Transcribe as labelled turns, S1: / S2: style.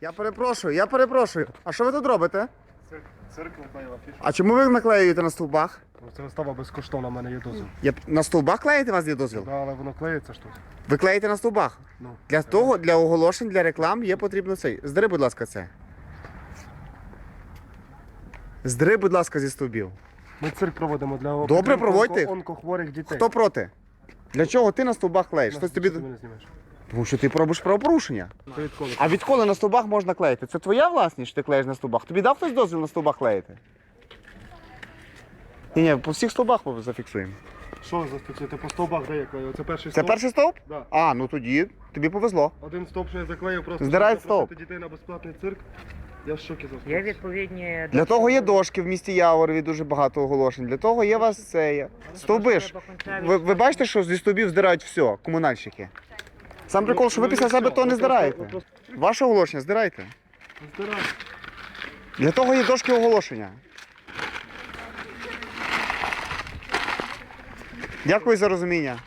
S1: Я перепрошую, я перепрошую. А що ви тут робите?
S2: Цирк, цирк наклеїв афішу.
S1: А чому ви наклеюєте на стовбах?
S2: Ну, Це вистава безкоштовна, в мене є дозвіл.
S1: Я... На стовбах клеїте у вас є дозвіл?
S2: Да, але воно клеїться ж тут.
S1: Ви клеїте на стовбах.
S2: Ну,
S1: Для того, для оголошень, для реклам є потрібно цей. Здери, будь ласка, це. Здери, будь ласка, зі стовбів.
S2: Ми цирк проводимо для
S1: Добре,
S2: підтримки
S1: проводьте.
S2: онко- онкохворих дітей.
S1: Хто проти? Для чого ти на стовбах клеїш? Хтось тобі.
S2: ти мене знімаєш?
S1: Тому що ти робиш правопорушення.
S2: Це відколи?
S1: А відколи на стовбах можна клеїти? Це твоя власність, що ти клеїш на стовбах? Тобі дав хтось дозвіл на стовбах клеїти? Ні, ні, по всіх стовбах ми зафіксуємо.
S2: Що ви зафіксуєте? По стовбах де я клею? Це перший
S1: Це
S2: стовп?
S1: перший стовп?
S2: Да.
S1: А, ну тоді тобі повезло.
S2: Один стовп, що я заклеїв, просто щоб запросити
S1: стовп.
S2: дітей на безплатний цирк. Я в шокі за
S3: Є відповідні
S1: Для того є дошки в місті Яворові, дуже багато оголошень. Для того є вас це. є. Стовби ж. Ви, ви бачите, що зі стовбів здирають все, комунальщики. Сам прикол, що ви після себе то не здираєте. Ваше оголошення здирайте.
S2: Здирайте.
S1: Для того є дошки оголошення. Дякую за розуміння.